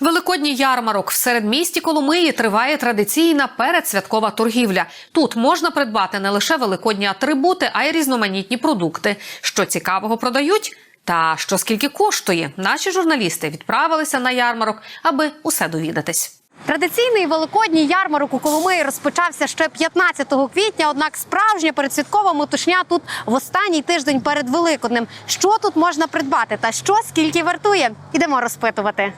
Великодній ярмарок в середмісті Коломиї триває традиційна передсвяткова торгівля. Тут можна придбати не лише великодні атрибути, а й різноманітні продукти. Що цікавого продають? Та що скільки коштує? Наші журналісти відправилися на ярмарок, аби усе довідатись. Традиційний великодній ярмарок у Коломиї розпочався ще 15 квітня. Однак справжня передсвяткова метушня тут в останній тиждень перед Великоднем. Що тут можна придбати та що скільки вартує? Ідемо розпитувати.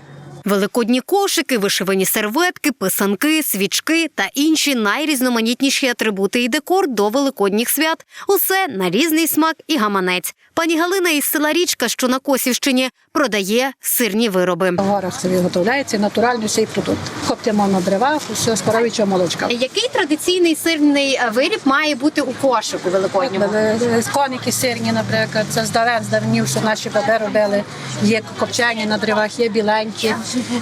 Великодні кошики, вишивані серветки, писанки, свічки та інші найрізноманітніші атрибути і декор до великодніх свят. Усе на різний смак і гаманець. Пані Галина із села Річка, що на Косівщині, продає сирні вироби. В горах це виготовляється натуральний цей продукт. Коптимо на древах, все з коров'ячого молочка. Який традиційний сирний е, виріб має бути у кошику великодньому? Е, Коники сирні, наприклад, це з давен, з давнів, що наші баби робили. Є копчені на древах, є біленькі,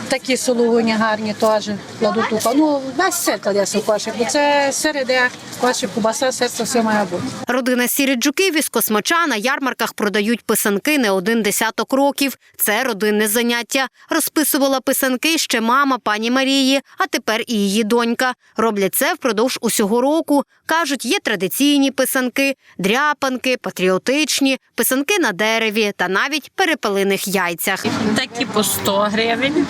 такі сулугуні гарні теж кладуть у Ну, весь сир кладеться в кошик, бо це сир іде, кошик, кубаса, сир, це все має бути. Родина Сіріджуків із Космача на ярмарках продають писанки не один десяток років. Це родинне заняття. Розписувала писанки ще мама пані Марії, а тепер і її донька. Роблять це впродовж усього року. Кажуть, є традиційні писанки, дряпанки, патріотичні, писанки на дереві та навіть перепелиних яйцях. Такі по 100 гривень,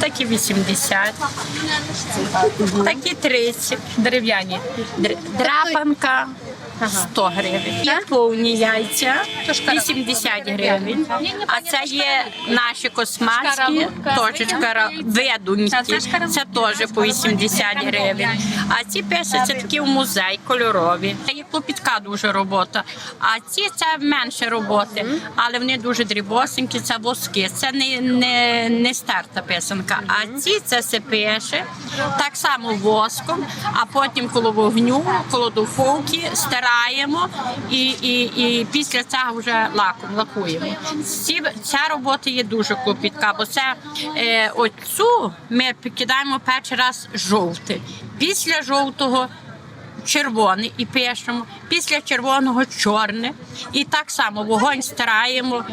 такі 80, такі 30 дерев'яні. Др- Драпанка 100 гривень. Є повні яйця 80 гривень. А це є наші космацькі, точечка ведунькі, це теж по 80 гривень. А ці це такі в музей кольорові. Це є клопітка дуже робота. А ці це менше роботи, але вони дуже дрібосенькі, це воски. Це не, не, не старта писанка. А ці це се пише так само воском, а потім коло вогню, коло духовки стираємо і, і, і після цього вже лаком лакуємо. Ці, ця робота є дуже клопітка, бо це е, оцю ми кидаємо перший раз жовтий. Після жовтого червоний і пишемо, після червоного чорне. І так само вогонь стираємо.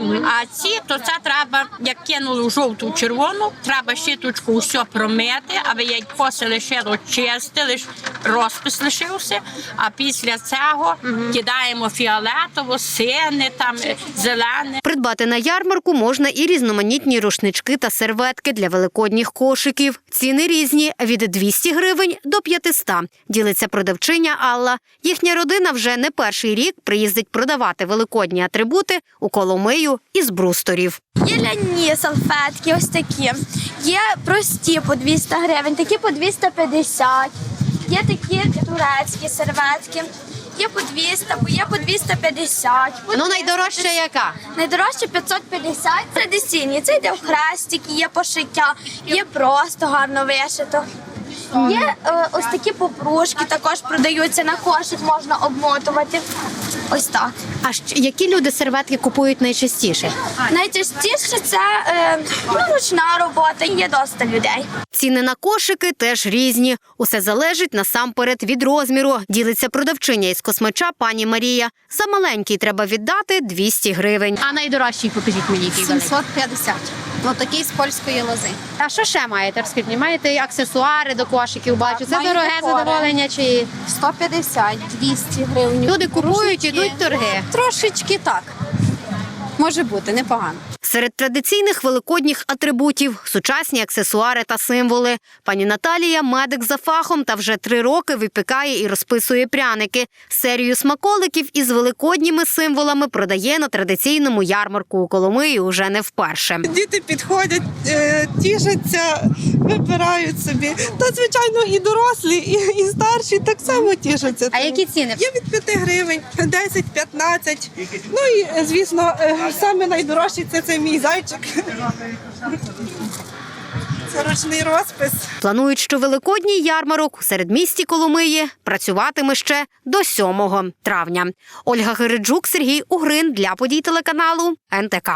А ці, то це треба, як кинули в жовту червону, треба щиточку все промити, аби яйко лишило чисте, лиш розпис лишився. А після цього кидаємо фіолетово, сине, там зелене. Придбати на ярмарку можна і різноманітні рушнички та серветки для великодніх кошиків. Ціни різні від 200 гривень до 500, ділиться продавчиня Алла. Їхня родина вже не перший рік приїздить продавати великодні атрибути у Коломию із брусторів. Є ляні салфетки, ось такі. Є прості по 200 гривень, такі по 250. Є такі турецькі серветки. Є по 200, бо є по 250. по Ну найдорожча яка? Найдорожче 550. Традиційні. Це йде в хрестики, є пошиття, є просто гарно вишито. Є е, ось такі попружки, також продаються на кошик, можна обмотувати. Ось так. А щ- які люди серветки купують найчастіше? Найчастіше це е, ну, ручна робота, є доста людей. Ціни на кошики теж різні. Усе залежить насамперед від розміру. Ділиться продавчиня із космача пані Марія. За маленький треба віддати 200 гривень. А найдорожчий покажіть мені який 750. Ну такий з польської лози. А що ще маєте? Розкажіть, маєте аксесуари до кошиків? Бачу, це Маю дороге декори. задоволення. Чи 150, 200 гривень. люди купують, Трошечки. ідуть торги? Трошечки так. Може бути, непогано. Серед традиційних великодніх атрибутів сучасні аксесуари та символи. Пані Наталія медик за фахом та вже три роки випікає і розписує пряники. Серію смаколиків із великодніми символами продає на традиційному ярмарку у Коломиї уже не вперше. Діти підходять, е, тішаться, вибирають собі. Та звичайно, і дорослі, і, і старші так само тішаться. А які ціни? Є від 5 гривень, 10-15. Ну і е, звісно, е, саме найдорожчий це, це мій зайчик. Це ручний розпис. Планують, що великодній ярмарок у середмісті Коломиї працюватиме ще до 7 травня. Ольга Гириджук, Сергій Угрин для подій телеканалу НТК.